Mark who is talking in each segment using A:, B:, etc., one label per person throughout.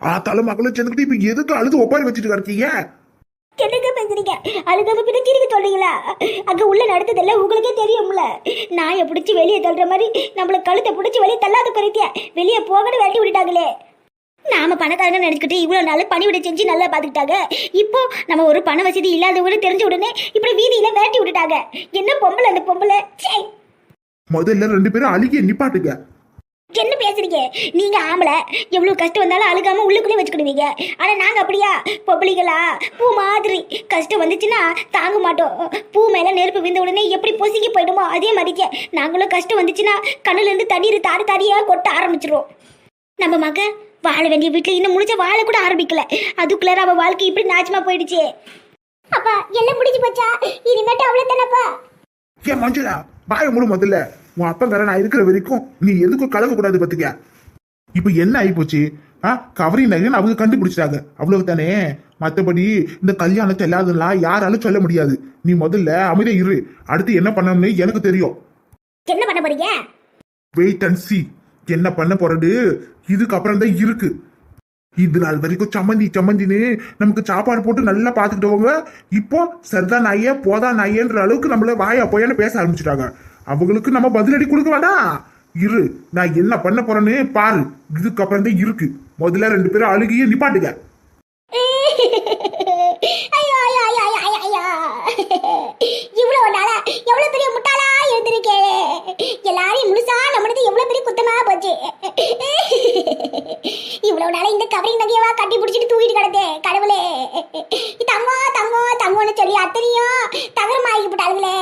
A: ஆத்தாலும் மகளும் சேர்ந்துக்கிட்டு இப்ப எதுக்கு அழுது ஒப்பாரி வச்சுட்டு கிடக்கீங்க?
B: என்னங்க பேசுறீங்க அழுகாம பின்ன திரும்பி சொல்றீங்களா அங்க உள்ள நடந்ததல்ல உங்களுக்கே தெரியும்ல. நாயை பிடிச்சி வெளியே தள்ளுற மாதிரி நம்மள கழுத்தை பிடிச்சி வெளியே தள்ளாத குறைக்க வெளியே போகணும் விரட்டி விட்டுட்டாங்களே. நாம பணக்காரங்க நினைச்சுக்கிட்டு இவ்வளோ நாள் பணிவிடை செஞ்சு நல்லா பார்த்துக்கிட்டாங்க இப்போ நம்ம ஒரு பண வசதி இல்லாதவங்க தெரிஞ்ச உடனே இப்படி வீதியில விரட்டி விட்டுட்டாங்க. என்ன பொம்பளை அந்த பொம்பளை? சே
A: முதல்ல ரெண்டு பேரும் அழுகிய நிப்பாட்டுங்க.
B: என்ன பேசுறீங்க? நீங்க ஆம்பளை. எவ்வளவு கஷ்டம் வந்தாலும் அழுகாம உள்ளுக்குள்ளே வச்சுக்கிடுவீங்க. ஆனா நாங்க அப்படியா? பொம்பளைகளா பூ மாதிரி. கஷ்டம் வந்துச்சுன்னா தாங்க மாட்டோம். பூ மேல நெருப்பு விழுந்த உடனே எப்படி பொசுக்கி போயிடுமோ அதே மாதிரிக்க நாங்களும் கஷ்டம் வந்துச்சுன்னா கண்ணுல இருந்து தண்ணீர் தாரி தாரியா கொட்ட ஆரம்பிச்சிரும் நம்ம மக வாழ வேண்டிய வீட்டுல இன்னும் முடிஞ்ச வாழ கூட ஆரம்பிக்கல. அதுக்குள்ளார அவ வாழ்க்கை இப்படி நாச்சமா போயிடுச்சு. அப்பா எல்லாம் முடிஞ்சு போச்சா? இனிமேட்டு அவ்வளவு தானப்பா
A: ஏன் மஞ்சுளா? பாய முழு முதல்ல. உன் அப்பங்கார நான் இருக்கிற வரைக்கும் நீ எதுக்கும் கலக்க கூடாது பாத்துக்க. இப்ப என்ன ஆகி போச்சு ஆ கவரி நகைன்னு அவங்க கண்டுபிடிச்சிட்டாங்க. அவ்வளவு தானே மத்தபடி இந்த கல்யாணத்தை எல்லாதெல்லாம் யாராலும் சொல்ல முடியாது. நீ முதல்ல அமைதியா இரு. அடுத்து என்ன பண்ணணும்னு எனக்கு தெரியும்.
B: என்ன பண்ண போறீங்க?
A: வெயிட் அண்ட் சி என்ன பண்ண போறது? இதுக்கப்புறம் தான் இருக்கு. இது நாள் வரைக்கும் சம்மந்தி சம்மந்தின்னு நமக்கு சாப்பாடு போட்டு நல்லா பார்த்துக்கிட்டவங்க இப்போ சர்தா நாயே போதா நாயேன்ற அளவுக்கு நம்மள வாயா போயான்னு பேச ஆரம்பிச்சிட்டாங்க. அவங்களுக்கு நம்ம பதிலடி கொடுக்க வேண்டாம் இரு நான் என்ன பண்ண போறேன்னு பாரு. இதுக்கப்புறம் தான் இருக்கு. முதல்ல ரெண்டு பேரும் அழுகிய நிப்பாட்டுக்க
B: ஐயோ ஐயோ ஐயோ ஐயோ ஐயோ இவ்வளவு நாளா எவ்வளவு பெரிய முட்டாளா இருந்திருக்கே? எல்லாரையும் முழுசா நம்மளுக்கு எவ்வளவு பெரிய குத்தமா போச்சு. இவ்வளவு நாளா இந்த கவரிங் நகையவா கட்டி பிடிச்சிட்டு தூக்கிட்டு கிடந்தே கடவுளே. தங்கம் தங்கம் தங்கம்னு சொல்லி அத்தனையும் தகரமாகி போட்டாளுங்களே.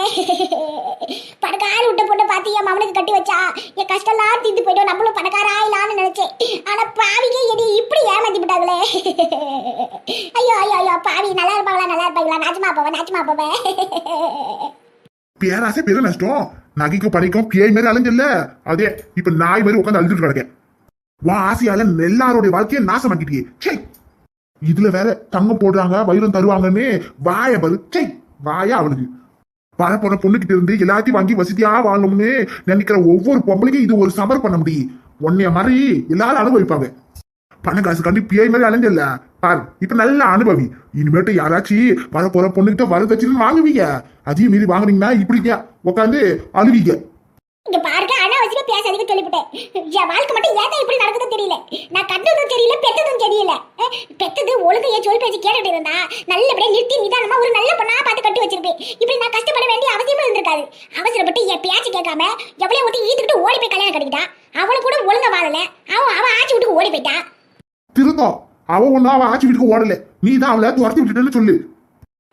B: பணக்கார விட்ட பொண்ணை பார்த்து என் மவனுக்கு கட்டி வச்சா என் கஷ்டம்லாம் தீர்ந்து போயிட்டோம் நம்மளும் பணக்காரா இல்லான்னு நினைச்சேன். ஆனா பாவிங்க என்னை இப்படி ஏமாத்தி விட்டாங்களே ஐயோ ஐயோ ஐயோ பாவி நல்லா இருப்பாங்களா நல்லா போவேன் போவேன்.
A: பேராசை பெரிய நஷ்டம். நகைக்கும் படைக்கும் பேய் மாதிரி அலைஞ்சல்ல அதே இப்ப நாய் மாதிரி உட்காந்து அழுதுட்டு கிடக்கேன். வா ஆசையால எல்லாரோடைய வாழ்க்கையை நாசமாக்கிட்டியே. சே இதுல வேற தங்கம் போடுறாங்க வைரம் தருவாங்கன்னு வாய பாரு. சே வாயா அவனுக்கு. வரப்போற பொண்ணுகிட்ட இருந்து எல்லாத்தையும் வாங்கி வசதியா வாழணும்னு நினைக்கிற ஒவ்வொரு பொம்பளைக்கும் இது ஒரு சமர் பண்ண முடியும். உன்னைய மாதிரி எல்லாரும் அனுபவிப்பாங்க. பண காசு கண்டு பிஐ மாதிரி அலைஞ்சல பாரு இப்ப நல்ல அனுபவி. இனிமேட்டு யாராச்சும் வரப்போற பொண்ணுகிட்ட வரதட்சணை வாங்குவீங்க. அதையும் மீறி வாங்குனீங்கன்னா இப்படிங்க உட்காந்து அழுவீங்க.
B: இங்க பாருங்க அனாவசியமா பேசாதீங்க சொல்லிவிட்டேன் என் வாழ்க்கை மட்டும் ஏதா இப்படி நடக்குதுன்னு தெரியல. நான் கட்டதும் தெரியல பெத்ததும் தெரியல. பெத்தது ஒழுங்கு ஏன் சொல் பேச்சு கேட்டுட்டு இருந்தா நல்லபடியா நிறுத்தி நிதானமா ஒரு நல்ல பொண்ணா பார்த்து கட்டி வச்சிருப்பேன். இப்படி நான் கஷ்டப்பட வேண்டிய அவசியமும் இருந்திருக்காது. அவசரப்பட்டு என் பேச்சு கேட்காம எவ்வளவு ஊத்தி ஈத்துக்கிட்டு ஓடி போய் கல்யாணம் கட்டிக்கிட்டான் அவளை கூட ஒழுங்கா வாழல. அவன் அவன் ஆச்சு விட்டு ஓடி போயிட்டான்
A: திருந்தோம் அவ ஒன்னும் அவ ஆட்சி வீட்டுக்கு ஓடல. நீ தான் அவளை துரத்தி விட்டுட்டேன்னு சொல்லு.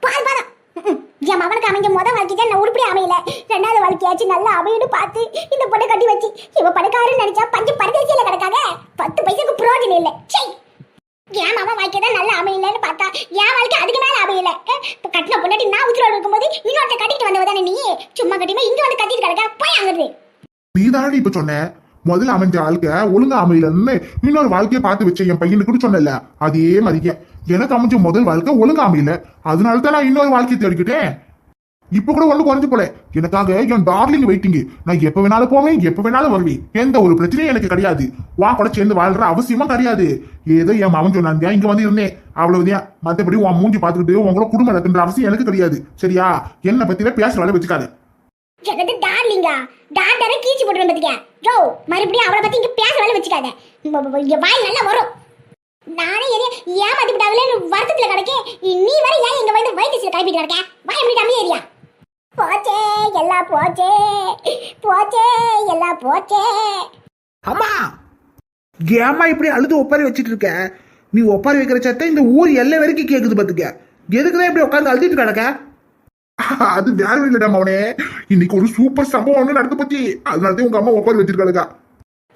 B: பாரு பாரு. ம்ம். என் மகனுக்கு அமைஞ்ச முத வாழ்க்கை தான் நான் உருப்படி அமையல. ரெண்டாவது வாழ்க்கையாச்சும் நல்லா அமையன்னு பார்த்து இந்த பொண்ணை கட்டி வச்சு இவ பணக்காரன்னு நினைச்சா பஞ்சு பரதேசியில கிடக்காக பத்து பைசாக்கு புரோஜனம் இல்லை. சை என் மாமா வாழ்க்கை தான் நல்லா அமையலன்னு பார்த்தா என் வாழ்க்கை அதுக்கு மேல அமையல. இப்ப கட்டின பொண்டாட்டி நான் உத்திரோடு இருக்கும்போது இன்னொருத்த கட்டிட்டு வந்தவ தானே நீ? சும்மா கட்டிமா இங்க வந்து கட்டிட்டு கிடக்க போய் அங்கிருந்து.
A: நீ தானே இப்ப சொன்ன? முதல்ல அமைஞ்ச வாழ்க்கை ஒழுங்கா அமையலன்னு இன்னொரு வாழ்க்கையை பார்த்து வச்ச என் பையனுக்கு சொன்னல அதே மாதிரியே எனக்கு அமைஞ்ச முதல் வாழ்க்கை ஒழுங்கா அமையல. அதனால தான் நான் இன்னொரு வாழ்க்கையை தேடிக்கிட்டேன். இப்ப கூட ஒண்ணு குறைஞ்சு போல. எனக்காக என் டார்லிங் வெயிட்டிங் நான் எப்ப வேணாலும் போவேன் எப்ப வேணாலும் வருவேன். எந்த ஒரு பிரச்சனையும் எனக்கு கிடையாது. வா கூட சேர்ந்து வாழ்ற அவசியமும் கிடையாது. ஏதோ என் மகன் சொன்னாங்க இங்க வந்து இருந்தேன். அவ்வளவுதான். மத்தபடி உன் மூஞ்சி பார்த்துக்கிட்டு உங்களோட குடும்பம் நடத்துன்ற அவசியம் எனக்கு கிடையாது. சரியா? என்னை பத்தில பேசுற வேலை வச்சுக்காது.
B: எனக்கு டார்லிங்கா டாக்டரை கீச்சு போட்டு வந்துருக்கேன் ஜோ மறுபடியும் அவளை பத்தி இங்க பேச வேலை வச்சுக்காத இங்க வாய் நல்லா வரும். நானே எதே ஏமாத்தி விட்டாங்களேன்னு வருத்தத்துல கிடக்கே நீ வர ஏன் இங்க வந்து வைத்தியத்துல கைப்பிட்டு கிடக்க? வாய் எப்படி கம்மி ஏரியா போச்சே எல்லாம் போச்சே. போச்சே எல்லாம் போச்சே.
C: அம்மா ஏம்மா இப்படி அழுது ஒப்பாரி வச்சிட்டு இருக்க? நீ ஒப்பாரி வைக்கிற சத்தம் இந்த ஊர் எல்லை வரைக்கும் கேக்குது பாத்துக்க. எதுக்குதான் இப்படி உட்காந்து அழுதுட்டு கிடக்க?
A: அது வேற இல்லடா அவனே இன்னைக்கு ஒரு சூப்பர் சம்பவம் ஒண்ணு நடந்து போச்சு. அதனாலதான் உங்க அம்மா உட்காந்து வச்சிருக்காளுக்கா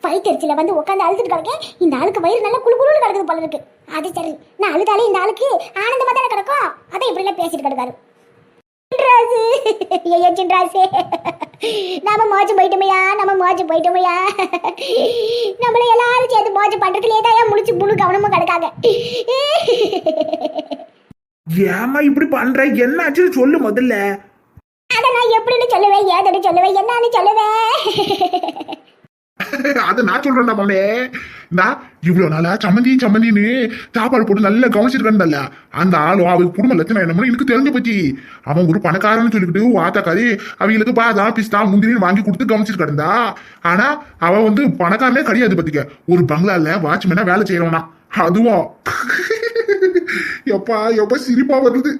B: பைக்கரிச்சில வந்து உட்காந்து அழுதுட்டு கிடக்க இந்த ஆளுக்கு வயிறு நல்லா குளு குளுன்னு கிடக்குது போல இருக்கு. அது சரி நான் அழுதாலே இந்த ஆளுக்கு ஆனந்தமா தானே கிடக்கும்? அதை இப்படி எல்லாம் பேசிட்டு கிடக்காரு. சின்ராசு. ஐயா சின்ராசு. நாம மோஜு போயிட்டோமையா? நம்ம மோஜு போயிட்டோமையா? நம்மள எல்லாரும் சேர்ந்து மோஜு பண்றதுலேயே தான் முழிச்சு முழு கவனமும் கிடக்காங்க?
C: ஏம்மா இப்படி பண்ற? என்னாச்சு சொல்லு முதல்ல.
B: அதை நான் எப்படின்னு சொல்லுவேன் ஏதன்னு சொல்லுவேன் என்னன்னு சொல்லுவேன்.
A: அதை நான் சொல்றேன்டா மவனே நான் இவ்வளவு நாளா சம்மந்தி சம்மந்தின்னு சாப்பாடு போட்டு நல்லா கவனிச்சிருக்கேன்ல அந்த ஆளும் அவருக்கு குடும்ப லட்சணம் என்னமோ எனக்கு தெரிஞ்சு போச்சு அவன் ஒரு பணக்காரன்னு சொல்லிக்கிட்டு வாத்தாக்காரி அவங்களுக்கு பாதா பிஸ்தா முந்திரின்னு வாங்கி கொடுத்து கவனிச்சிட்டு ஆனா அவன் வந்து பணக்காரனே கிடையாது பத்திக்க. ஒரு பங்களால வாட்ச்மேனா வேலை செய்யறவனா. அதுவும் எப்பா எப்ப சிரிப்பா வருது.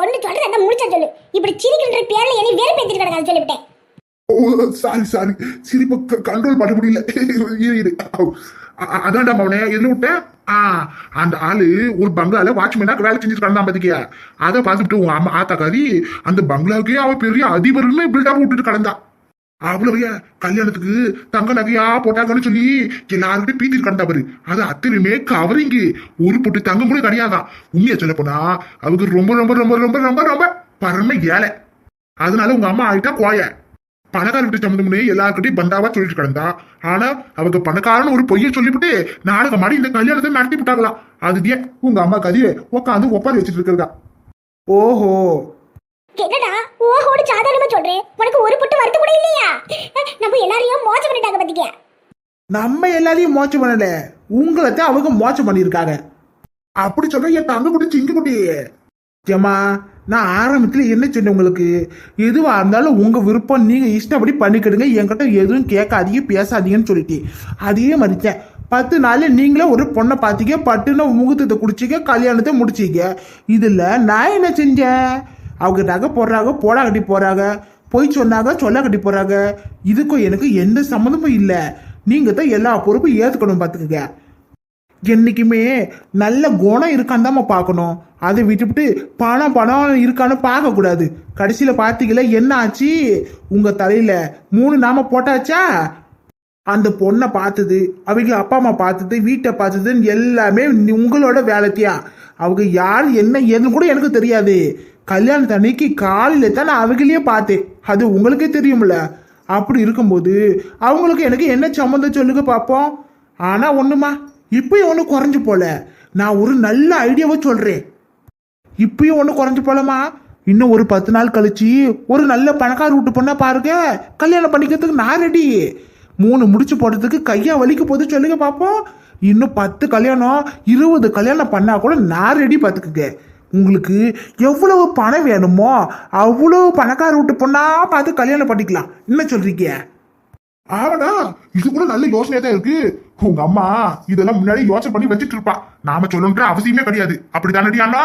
B: ஒன்னு சொல்றது முடிச்சா சொல்லு. இப்படி சிரிக்கின்ற பேர்ல என்னை வெறுப்பேத்திட்டு கிடக்காது சொல்லிவிட்டேன்.
A: Oh sorry sorry. சிரிப்பு கண்ட்ரோல் பண்ண முடியல இரு அ- அதான்டா மவனே எதுல விட்டேன் ஆ அந்த ஆளு ஒரு பங்களால வாட்ச்மேனா வேலை செஞ்சுட்டு கிடந்தான் பாத்திக்கியா அதை பார்த்துட்டு உன் அம்மா ஆத்தாக்காரி அந்த பங்களாவுக்கே அவன் பெரிய அதிபர்னு பில்டப் விட்டுட்டு கிடந்தான் அவ்வளவையா கல்யாணத்துக்கு தங்க நகையா போட்டாங்கன்னு சொல்லி எல்லாருக்கிட்டையும் பீத்திட்டு கிடந்தா பாரு. அது அத்தனையுமே கவரிங்கு ஒரு பொட்டு தங்கம் கூட கிடையாதான். உண்மையை சொல்ல போனா அவருக்கு ரொம்ப ரொம்ப ரொம்ப ரொம்ப ரொம்ப ரொம்ப பரம ஏழை. அதனால உங்க அம்மா ஆயிட்டா கோய பணக்கார வீட்டு சம்மந்தம்னு எல்லாருக்கிட்டையும் பந்தாவா சொல்லிட்டு கிடந்தா. ஆனா அவங்க பணக்காரன்னு ஒரு பொய்யை சொல்லிவிட்டு நாடகம் மாடி இந்த கல்யாணத்தை நடத்தி விட்டாங்களாம் அது ஏன் உங்க அம்மா கதையை உட்காந்து ஒப்பாரி வச்சுட்டு இருக்கிறதா?
C: ஓஹோ.
B: என்னடா? ஓஹோடு சாதாரணமா சொல்றேன் உனக்கு ஒரு புட்டு வருத்து கூட இல்லையா? நம்ம எல்லாரையும் மோசம் பண்ணிட்டாங்க பாத்தீங்க
C: நம்ம எல்லாரையும் மோச்சம் பண்ணல. உங்களை தான் அவங்க மோச்சம் பண்ணியிருக்காங்க.
A: அப்படி சொல்ற என் தங்க குட்டி சிங்க குட்டி
C: ஏம்மா நான் ஆரம்பத்தில் என்ன சொன்னேன் உங்களுக்கு? எதுவாக இருந்தாலும் உங்கள் விருப்பம் நீங்கள் இஷ்டப்படி பண்ணிக்கிடுங்க. என்கிட்ட எதுவும் கேட்காதீங்க பேசாதீங்கன்னு சொல்லிட்டு அதையே மதித்தேன் பத்து நாள் நீங்களே ஒரு பொண்ணை பார்த்தீங்க பட்டுன்னு முகூர்த்தத்தை குடிச்சிக்க கல்யாணத்தை முடிச்சிக்க இதில் நான் என்ன செஞ்சேன்? அவங்க நகை போடுறாங்க போடா கட்டி போகிறாங்க பொய் சொன்னாங்க சொல்ல கட்டி போகிறாங்க இதுக்கும் எனக்கு எந்த சம்மந்தமும் இல்லை. நீங்கள் தான் எல்லா பொறுப்பும் ஏற்றுக்கணும் பார்த்துக்கங்க என்றைக்குமே நல்ல குணம் இருக்கான்னு தான் பார்க்கணும். அதை விட்டுவிட்டு பணம் பணம் இருக்கான்னு பார்க்கக்கூடாது. கடைசியில் பார்த்தீங்களா என்ன ஆச்சு? உங்கள் தலையில் மூணு நாம போட்டாச்சா? அந்த பொண்ணை பார்த்தது அவங்க அப்பா அம்மா பார்த்தது வீட்டை பார்த்ததுன்னு எல்லாமே உங்களோட வேலைத்தியா? அவங்க யார் என்ன ஏதுன்னு கூட எனக்கு தெரியாது. கல்யாணத்து அன்னைக்கு காலையில் தான் நான் அவங்களையே பார்த்தேன். அது உங்களுக்கே தெரியும்ல. அப்படி இருக்கும்போது அவங்களுக்கு எனக்கு என்ன சம்மந்தம் சொல்லுங்க பார்ப்போம். ஆனால் ஒன்றுமா இப்பயும் ஒன்றும் குறைஞ்சு போல. நான் ஒரு நல்ல ஐடியாவை சொல்கிறேன் இப்பயும் ஒன்றும் குறைஞ்சு போலமா இன்னும் ஒரு பத்து நாள் கழிச்சு ஒரு நல்ல பணக்கார வீட்டு பொண்ணா பாருங்க. கல்யாணம் பண்ணிக்கிறதுக்கு நான் ரெடி மூணு முடிச்சு போடுறதுக்கு கையா வலிக்க போது சொல்லுங்க பார்ப்போம் இன்னும் பத்து கல்யாணம் இருபது கல்யாணம் பண்ணா கூட நான் ரெடி பார்த்துக்குங்க உங்களுக்கு எவ்வளவு பணம் வேணுமோ அவ்வளவு பணக்கார வீட்டு பொண்ணா பார்த்து கல்யாணம் பண்ணிக்கலாம். என்ன சொல்றீங்க?
A: ஆவடா இது கூட நல்ல யோசனையா தான் இருக்கு. உங்க அம்மா இதெல்லாம் முன்னாடி யோசனை பண்ணி வச்சுட்டு இருப்பா நாம சொல்லணுன்ற அவசியமே கிடையாது. அப்படித்தானடியாண்ணா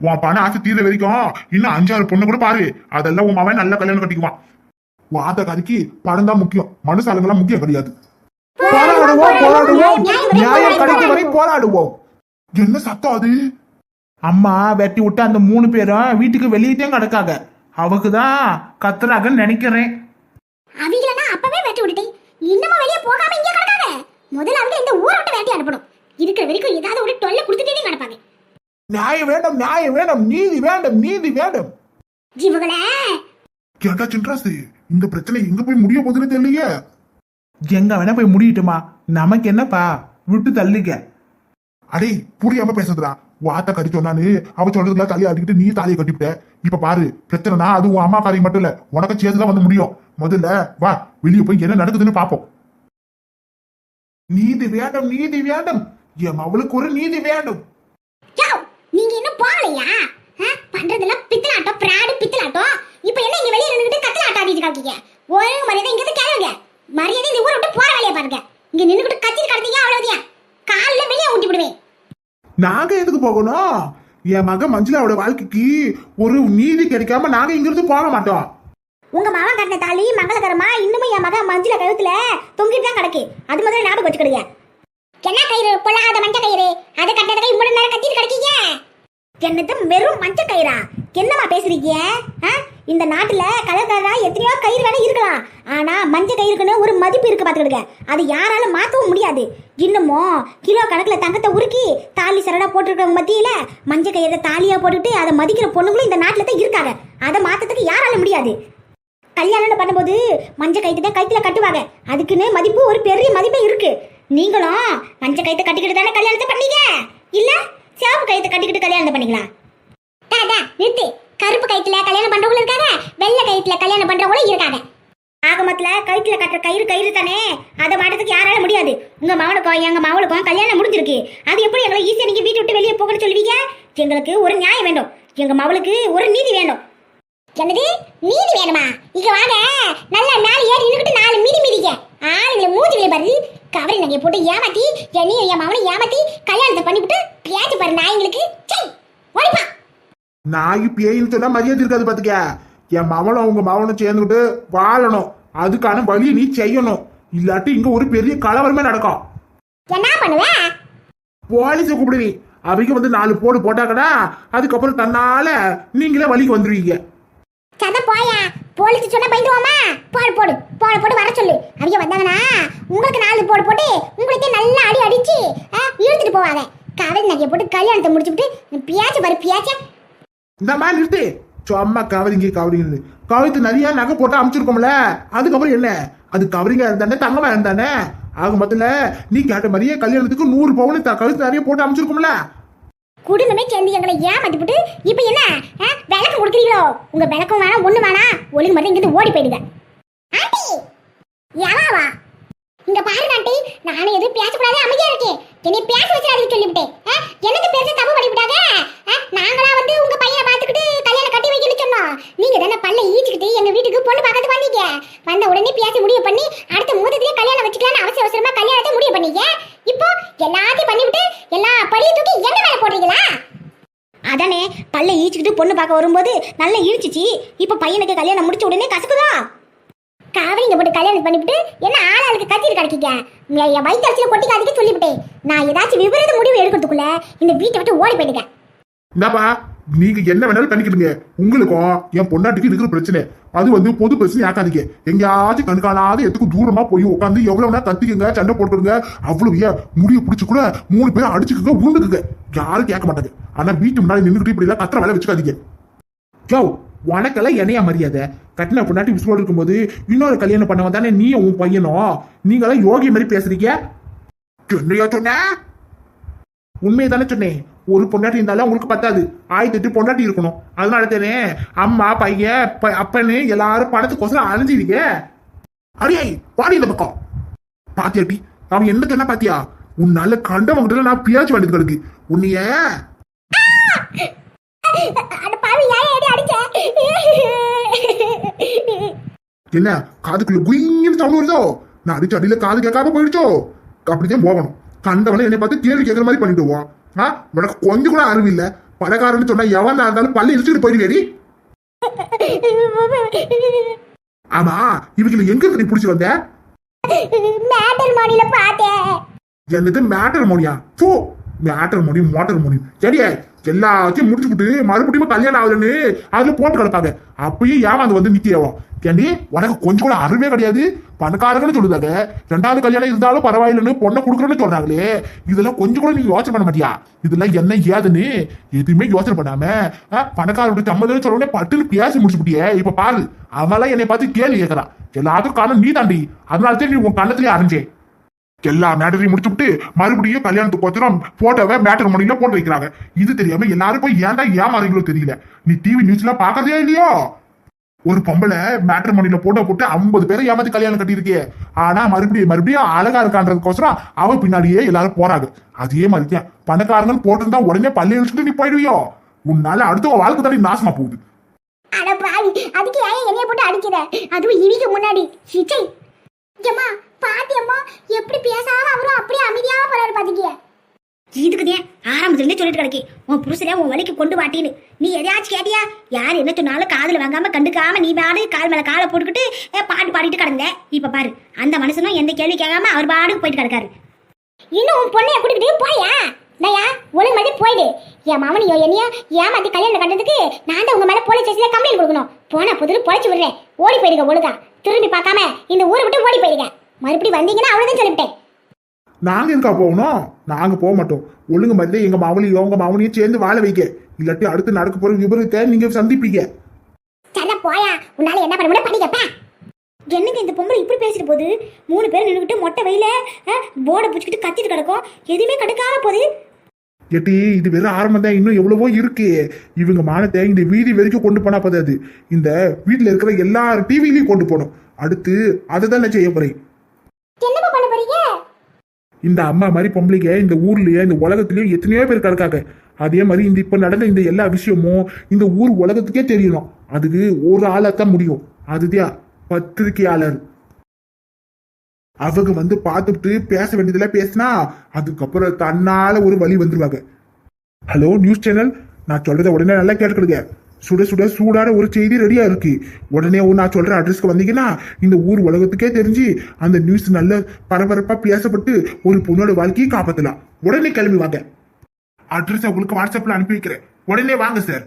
A: உன் பணம் ஆசை தீர வரைக்கும் இன்னும் அஞ்சாறு பொண்ணு கூட பாரு. அதெல்லாம் உன் மாவன் நல்ல கல்யாணம் கட்டிக்குவான். உன் ஆத்தக்காரிக்கு பணம் தான் முக்கியம். மனுஷாளுங்கெல்லாம் முக்கியம் கிடையாது.
C: போராடுவோம் போராடுவோம். நியாயம் கிடைக்கும் வரை போராடுவோம்.
A: என்ன சத்தம் அது?
C: அம்மா வெட்டி விட்டு அந்த மூணு பேரும் வீட்டுக்கு வெளியிட்டே கிடக்காங்க. அவக்குதான் கத்துறாங்கன்னு நினைக்கிறேன்.
B: அவங்கள அப்பவே வெட்டி விட்டுட்டேன். இன்னமும் வெளியே போகாம இங்கே கிடக்காங்க முதல்ல அவங்க இந்த ஊரை விட்டு வேட்டி அனுப்பணும். இருக்கிற வரைக்கும் ஏதாவது ஒரு தொல்லை கொடுத்துட்டே கிடப்பாங்க.
C: நியாயம் வேண்டும் நியாயம் வேண்டும் நீதி வேண்டும் நீதி வேண்டும்.
B: ஜீவகளே
A: ஏன்டா சின்ராசு இந்த பிரச்சனை எங்க போய் முடிய போகுதுன்னு தெரியலையே?
C: எங்க வேணா போய் முடியட்டுமா? நமக்கு என்னப்பா? விட்டு தள்ளிக்க
A: அடே புரியாம பேசுறா வாத்த கறி சொன்னானு அவ சொல்றதுலாம் தலையை அடிக்கிட்டு நீ தாலியை கட்டிவிட்ட. இப்ப பாரு பிரச்சனைனா அது உன் அம்மா காரியம் மட்டும் இல்ல. உனக்கு சேர்த்துதான் வந்து முடியும். முதல்ல வா வெளியே போய் என்ன நடக்குதுன்னு பாப்போம்
C: நீதி வேண்டும் நீதி வேண்டும். என் அவளுக்கு ஒரு நீதி வேண்டும்.
B: நீங்க இன்னும் போகலையா? பண்றதெல்லாம் பித்தலாட்டம் பிராடு பித்தலாட்டம். இப்போ என்ன இங்க வெளியே நின்னுட்டு கத்தலாட்டம் ஆடிட்டு இருக்கீங்க ஒரு மரியாதை இங்க இருந்து கிளம்புங்க மரியாதை இந்த ஊரை விட்டு போற வேலையை பாருங்க. இங்க நின்னுக்கிட்டு கத்திட்டு கிடந்தீங்க அவ்வளவுதான். காலைல வெளியே ஊட்டி விடுவேன்.
C: நாங்க எதுக்கு போகணும்? என் மக மஞ்சளாவோட வாழ்க்கைக்கு ஒரு நீதி கிடைக்காம நாங்க இங்கிருந்து போக மாட்டோம்.
B: உங்க மாமா கட்டின தாலி மங்களகரமா இன்னும் என் மகன் மஞ்சள கழுத்துல தொங்கிட்டு தான் கிடக்கு. அது முதல்ல ஞாபகம் வச்சுக்கிடுங்க. என்ன கயிறு? பொல்லாத மஞ்ச கயிறு. அதை கட்டதுக்கு இவ்வளவு நேரம் கத்திட்டு கிடக்கீங்க? என்னது வெறும் மஞ்ச கயிறா? என்னம்மா பேசுறீங்க? ஆ? இந்த நாட்டுல கலர்காரா எத்தனையோ கயிறு வேணா இருக்கலாம். ஆனா மஞ்ச கயிறுக்குன்னு ஒரு மதிப்பு இருக்கு பாத்துக்கிடுங்க. அது யாராலும் மாத்தவும் முடியாது. இன்னமும் கிலோ கணக்குல தங்கத்தை உருக்கி தாலி சரடா போட்டிருக்கவங்க மத்தியில மஞ்ச கயிறை தாலியா போட்டுட்டு அதை மதிக்கிற பொண்ணுங்களும் இந்த நாட்டுல தான் இருக்காங்க. அதை மாத்தத்துக்கு யாராலும் முடியாது. கல்யாணம்னு பண்ணும்போது மஞ்ச கயிற்று தான் கயிற்றுல கட்டுவாங்க. அதுக்குன்னு மதிப்பு ஒரு பெரிய மதிப்பே இருக்கு. நீங்களும் மஞ்ச கயிற்று கட்டிக்கிட்டு தானே கல்யாணத்தை பண்ணீங்க? இல்ல சிவப்பு கயிற்று கட்டிக்கிட்டு கல்யாணத்தை பண்ணீங்களா? டா, நிறுத்து. கருப்பு கயிற்றுல கல்யாணம் பண்றவங்களும் இருக்காங்க வெள்ளை கயிற்றுல கல்யாணம் பண்றவங்களும் இருக்காங்க. ஆகமத்தில் கயிற்றுல கட்டுற கயிறு கயிறு தானே? அதை மாட்டதுக்கு யாரால முடியாது. உங்க மகனுக்கும் எங்க மகளுக்கும் கல்யாணம் முடிஞ்சிருக்கு. அது எப்படி எங்களை ஈஸியாக நீங்க வீட்டு விட்டு வெளியே போகணும்னு சொல்லுவீங்க? எங்களுக்கு ஒரு நியாயம் வேண்டும் எங்க மகளுக்கு ஒரு நீதி வேண்டும் என்னது? நீதி வேணுமா? இங்க வாங்க. நல்லா மேல ஏறி நின்னுக்கிட்டு நாலு மீதி மீதிக்க ஆளுங்களை மூஞ்சி வே பாரு. கவரி நகைய போட்டு ஏமாத்தி என்னையும் என் மவனை ஏமாத்தி கல்யாணத்தை பண்ணிவிட்டு பேச்சு பாரு நாய்ங்களுக்கு. ஓடிப்பா.
C: நாய் பேயின்னு சொன்னா மரியாதை இருக்காது பாத்துக்க. என் மவனும் உங்க மவனும் சேர்ந்துக்கிட்டு வாழணும். அதுக்கான வழியை நீ செய்யணும். இல்லாட்டி இங்க ஒரு பெரிய கலவரமே நடக்கும்.
B: என்ன பண்ணுவ?
C: போலீஸை கூப்பிடுவி. அவங்க வந்து நாலு போடு போட்டாக்கடா அதுக்கப்புறம் தன்னால நீங்களே வழிக்கு வந்துருவீங்க.
B: கதை போயா? போலீஸ் சொன்னா பயந்துவோமா போடு போடு. போடு போடு வர சொல்லு. அவங்க வந்தாங்கன்னா உங்களுக்கு நாலு போடு போட்டு உங்களுக்கே நல்லா அடி அடிச்சு ஆ, இழுத்துட்டு போவாங்க. கவரி நகைய போட்டு கல்யாணத்தை முடிச்சுட்டு பியாச்சு பாரு பியாச்ச.
C: இந்த மாதிரி நிறுத்து. சும்மா கவரிங்க கவரிங்க கவரித்து நிறைய நகை போட்டு அமைச்சிருக்கோம்ல. அதுக்கப்புறம் என்ன? அது கவரிங்கா இருந்தானே தங்கமா இருந்தானே? ஆக மொத்தத்துல நீ கேட்ட மாதிரியே கல்யாணத்துக்கு நூறு பவுன் கழுத்து நிறைய போட்டு அமைச்சிருக்கோம்ல.
B: குடும்பமே சேர்ந்து எங்களை ஏமாத்தி போட்டு இப்போ என்ன ஆ, விளக்கு கொடுக்குறீங்களோ? உங்க விளக்கம் வேணாம் ஒண்ணு வேணாம். ஒழுங்கு மட்டும் இங்கிருந்து ஓடி போயிடுங்க. ஆண்டி யாவா இங்க பாரு ஆண்டி நானும் எதுவும் பேசக்கூடாது அமைதியா இருக்கேன் என்னை பேச வச்சிடாதீங்க சொல்லிவிட்டேன். ஆ, எனக்கு பேச தப்பு பண்ணிவிட்டாங்க நாங்களா வந்து உங்க பையனை பார்த்துக்கிட்டு கல்யாணம் கட்டி வைக்கணும்னு சொன்னோம். நீங்க தானே பல்ல ஈச்சுக்கிட்டு எங்க வீட்டுக்கு பொண்ணு பார்க்கறது வந்தீங்க. வந்த உடனே பேசி முடிவு பண்ணி அடுத்த முகூர்த்தத்திலே கல்யாணம் வச்சுக்கலாம்னு அவசர அவசரமா கல்யாணத்தை முடிவு பண்ணீங்க இப்போ எல்லாத்தையும் பண்ணிவிட்டு எல்லா படியை தூக்கி என்ன மேல போடுறீங்களா? அதானே பல்ல ஈச்சிக்கிட்டு பொண்ணு பார்க்க வரும்போது நல்லா இழிச்சிச்சு இப்போ பையனுக்கு கல்யாணம் முடிச்ச உடனே கசக்குதா? காவலிங்க போட்டு கல்யாணம் பண்ணிவிட்டு என்ன ஆளாளுக்கு கத்திட்டு கிடைக்கீங்க? என் வயிற்றுல கொட்டிக்காதீங்க சொல்லிவிட்டேன். நான் ஏதாச்சும் விபரீத முடிவு எடுக்கிறதுக்குள்ள இந்த வீட்டை விட்டு ஓடி போயிடுங்க.
A: நீங்க என்ன வேணாலும் பண்ணிக்கிடுங்க உங்களுக்கும் என் பொண்டாட்டிக்கு இருக்கிற பிரச்சனை. அது வந்து பொது பிரச்சனை ஆக்காதீங்க. எங்கேயாச்சும் கண்காணாத எதுக்கும் தூரமா போய் உட்காந்து எவ்வளவு நேரம் கத்திக்கங்க சண்டை போட்டுருங்க அவ்வளவு ஏன் முடிய பிடிச்சு கூட மூணு பேரும் அடிச்சுக்குங்க உருண்டுக்குங்க. யாரும் கேட்க மாட்டாங்க. ஆனா வீட்டு முன்னாடி நின்றுக்கிட்டு இப்படி எல்லாம் கத்திர வேலை வச்சுக்காதீங்க.
C: யோ உனக்கெல்லாம் என்னையா மரியாதை? கட்டின பொண்டாட்டி விசுவோடு இருக்கும்போது இன்னொரு கல்யாணம் பண்ணவன் தானே நீ உன் பையனும்? நீங்களாம் யோகி மாதிரி பேசுறீங்க?
A: என்னையா சொன்ன?
C: உண்மையை தானே சொன்னேன். ஒரு பொண்டாட்டி இருந்தாலும் உங்களுக்கு பத்தாது. ஆயிரத்தி எட்டு பொண்டாட்டி இருக்கணும். அதனால தானே அம்மா பையன் அப்பன்னு எல்லாரும் பணத்துக்கோசரம் அலைஞ்சிருக்க.
A: அடியே பாடி இந்த பக்கம். பாத்தியாட்டி அவன் என்ன சொன்னா பாத்தியா? உன்னால கண்டவங்கிட்ட நான் பியாச்சு வேண்டியது கிடக்கு உன்னைய. என்ன காதுக்குள்ள குயின்னு சவுண்ட் வருதோ? நான் அடிச்ச அடியில காது கேட்காம போயிடுச்சோ? அப்படிதான் போகணும். கண்டவன என்னை பார்த்து கேள்வி கேட்கற மாதிரி பண்ணிட்டு ஆ? உனக்கு கொஞ்சம் கூட அறிவு இல்ல. பணக்காரன்னு சொன்னா எவனா இருந்தாலும் பள்ளி இழுச்சுட்டு போயிடுவேடி ஆமா இவங்களை எங்க இருந்து நீ புடிச்சு வந்த?
B: மேட்டர் மாடியில பார்த்தேன்.
A: என்னது மேட்டர் மோனியா போ ஆட்டல் முடியும் மோட்டர் முடியும் சரியா எல்லாத்தையும் முடிச்சுக்கிட்டு மறுபடியும் கல்யாணம் ஆகலன்னு அதுல போட்டு கிடப்பாங்க. அப்பயும் ஏமாந்து வந்து நிக்கியவோ. ஏண்டி உனக்கு கொஞ்சம் கூட அறிவே கிடையாது? பணக்காரங்கன்னு சொல்லுதாங்க. ரெண்டாவது கல்யாணம் இருந்தாலும் பரவாயில்லன்னு பொண்ணை கொடுக்குறேன்னு சொல்றாங்களே. இதெல்லாம் கொஞ்சம் கூட நீ யோசனை பண்ண மாட்டியா? இதெல்லாம் என்ன ஏதுன்னு எதுவுமே யோசனை பண்ணாம பணக்காரோட பணக்காரனுடைய சம்மதம் சொல்ல உடனே பட்டுன்னு பேசி முடிச்சுட்டியே இப்ப பாரு அவெல்லாம் என்னை பார்த்து கேள்வி கேட்கறான் எல்லாத்துக்கும் காரணம் நீ தாண்டி அதனால தான் நீ உன் கண்ணத்திலே அரைஞ்சேன். எல்லா மேட்டரையும் முடிச்சுட்டு மறுபடியும் கல்யாணத்துக்கு போச்சுரும் போட்டோவை மேட்டர் மணியில போட்டு வைக்கிறாங்க. இது தெரியாம எல்லாரும் போய் ஏன்டா ஏமாறீங்களோ தெரியல. நீ டிவி நியூஸ்ல பாக்குறதே இல்லையோ? ஒரு பொம்பளை மேட்டர் மணியில போட்டோ போட்டு ஐம்பது பேரை ஏமாத்தி கல்யாணம் கட்டியிருக்கே. ஆனா மறுபடியும் மறுபடியும் அழகா இருக்கான்றதுக்கோசரம் அவ பின்னாடியே எல்லாரும் போறாங்க. அதே மாதிரி தான் பணக்காரங்கன்னு போட்டிருந்தா உடனே பள்ளி வச்சுட்டு நீ போயிடுவியோ? உன்னால அடுத்த உன் வாழ்க்கை தாண்டி நாசமா போகுது.
B: அட பாவி அதுக்கு ஏன் என்னைய போட்டு அடிக்கிற? அதுவும் இவிக்கு முன்னாடி. சிச்சை. பாத்தியம்மா எப்படி பேசாம அவரும் அப்படியே அமைதியா போறாரு பாத்தீங்க இதுக்குதே ஆரம்பத்துல இருந்தே சொல்லிட்டு கிடக்கி. உன் புருஷனே உன் வழிக்கு கொண்டு வாட்டின்னு. நீ எதையாச்சும் கேட்டியா? யார் என்ன சொன்னாலும் காதுல வாங்காம கண்டுக்காம நீ பாடு கால் மேல காலை போட்டுக்கிட்டு ஏ, பாட்டு பாடிட்டு கிடந்த. இப்ப பாரு அந்த மனுஷனும் எந்த கேள்வி கேட்காம அவர் பாட்டுக்கு போயிட்டு கிடக்காரு. இன்னும் உன் பொண்ணைய கூட்டிக்கிட்டு போயா நயா ஒழுங்கு மாதிரி போயிடு. என் மாமனியோ என்னையோ ஏமாத்தி கல்யாணம் கண்டதுக்கு நான் தான் உங்க மேல போலீஸ் ஸ்டேஷன்ல கம்ப்ளைண்ட் கொடுக்கணும். போன புதுல பொழைச்சு விடுறேன். ஓடி போயிடுங்க ஒழுங்கா. திரும்பி பார்க்காம இந்த ஊரை விட்டு ஓடி போயிடுங்க. மறுபடியும் வந்தீங்கன்னா அவ்வளவுதான் சொல்லிவிட்டேன்.
C: நாங்க எங்கா போகணும்? நாங்க போக மாட்டோம். ஒழுங்கு மாதிரி எங்க மாவனையும் உங்க மாவனையும் சேர்ந்து வாழ வைக்க. இல்லாட்டி அடுத்து நடக்க போற விபரீத்தை நீங்க சந்திப்பீங்க.
B: சல்ல போயா. உன்னால என்ன பண்ண முடியும்? பண்ணிக்கப்பா என்னங்க இந்த பொம்பளை இப்படி பேசிட்டு போகுது? மூணு பேர் நின்றுக்கிட்டு மொட்டை வெயில போர்டை பிடிச்சிக்கிட்டு கத்திட்டு கிடக்கும். எதுவுமே கண்டுக்காம போகுது.
A: எட்டி இது வெறும் ஆரம்பம் தான். இன்னும் எவ்வளவோ இருக்கு. இவங்க மானத்தை இந்த வீதி வரைக்கும் கொண்டு போனா போதாது. இந்த வீட்டுல இருக்கிற எல்லா டிவிலையும் கொண்டு போகணும். அடுத்து அதை தான் நான் செய்ய போறேன்.
B: என்னப்பா பண்ண போறீங்க?
A: இந்த அம்மா மாதிரி பொம்பளைங்க இந்த ஊர்லயே இந்த உலகத்திலயும் எத்தனையோ பேர் கிடக்காங்க அதே மாதிரி இந்த இப்ப நடந்த இந்த எல்லா விஷயமும் இந்த ஊர் உலகத்துக்கே தெரியணும். அதுக்கு ஒரு ஆளாத்தான் முடியும். அதுதான் பத்திரிகையாளர். அவங்க வந்து பார்த்துட்டு பேச வேண்டியதுல பேசினா அதுக்கப்புறம் தன்னால ஒரு வழி வந்துருவாங்க. ஹலோ நியூஸ் சேனல் நான் சொல்றத உடனே நல்லா கேட்டுக்கிடுங்க. சுட சுட சூடான ஒரு செய்தி ரெடியா இருக்கு. உடனே நான் சொல்ற அட்ரஸ்க்கு வந்தீங்கன்னா இந்த ஊர் உலகத்துக்கே தெரிஞ்சு அந்த நியூஸ் நல்ல பரபரப்பா பேசப்பட்டு ஒரு பொண்ணோட வாழ்க்கையை காப்பாத்தலாம். உடனே கிளம்பி வாங்க. அட்ரஸ் உங்களுக்கு வாட்ஸ்அப்ல அனுப்பி வைக்கிறேன். உடனே வாங்க சார்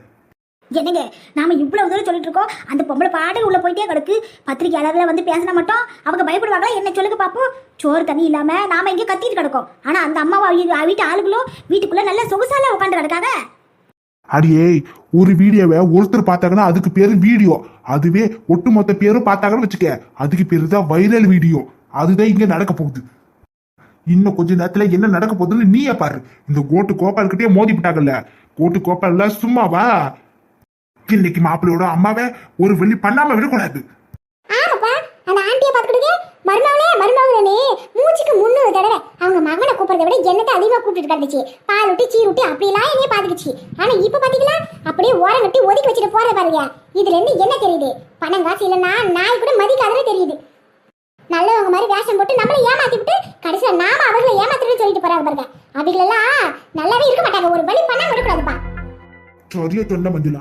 B: என்னங்க நாம இவ்வளவு தூரம் சொல்லிட்டு இருக்கோம். அந்த பொம்பளை பாட்டு உள்ள போயிட்டே கிடக்கு. பத்திரிகையாளர்ல வந்து பேசினா மட்டும் அவங்க பயப்படுவாங்களா? என்ன சொல்லுங்க பாப்போம். சோறு தண்ணி இல்லாம நாம இங்கே கத்திட்டு கிடக்கோம். ஆனா அந்த அம்மாவை வீட்டு ஆளுகளும் வீட்டுக்குள்ள நல்ல சொகுசால உட்காந்து கிடக்காங்க
A: அடியே ஒரு வீடியோவை ஒருத்தர் பார்த்தாங்கன்னா அதுக்கு பேரு வீடியோ. அதுவே ஒட்டுமொத்த பேரும் பார்த்தாங்கன்னு வச்சுக்க அதுக்கு பேரு தான் வைரல் வீடியோ. அதுதான் இங்க நடக்க போகுது. இன்னும் கொஞ்ச நேரத்துல என்ன நடக்க போகுதுன்னு நீயே பாரு. இந்த கோட்டு கோபால் கிட்டே மோதி விட்டாங்கல்ல. கோட்டு கோபால்ல சும்மாவா? இன்னைக்கு மாப்பிள்ளையோட அம்மாவை ஒரு வெள்ளி பண்ணாம விடக்கூடாது.
B: ஆமாப்பா மூச்சுக்கு தடவை அவங்க மகனை கூப்பிடுறத விட என்னத்தை அதிகமாக கூப்பிட்டு கிடந்துச்சு? பால் விட்டு சீர் விட்டு அப்படிலாம் என்னைய பார்த்துக்கிச்சு. ஆனா இப்போ பாத்தீங்களா? அப்படியே ஓரம் கட்டி ஒதுக்கி வச்சுட்டு போற பாருங்க. இதுல இருந்து என்ன தெரியுது? பணம் காசு இல்லைன்னா நாய் கூட மதிக்காதனே தெரியுது. நல்லவங்க மாதிரி வேஷம் போட்டு நம்மளை ஏமாத்தி விட்டு கடைசியில் நாம அவர்களை ஏமாத்திட்டு சொல்லிட்டு போறாங்க பாருங்க. அவங்களெல்லாம் நல்லாவே இருக்க மாட்டாங்க. ஒரு வழி பண்ண விடக்கூடாதுப்பா
A: சரியா சொன்ன மஞ்சுளா?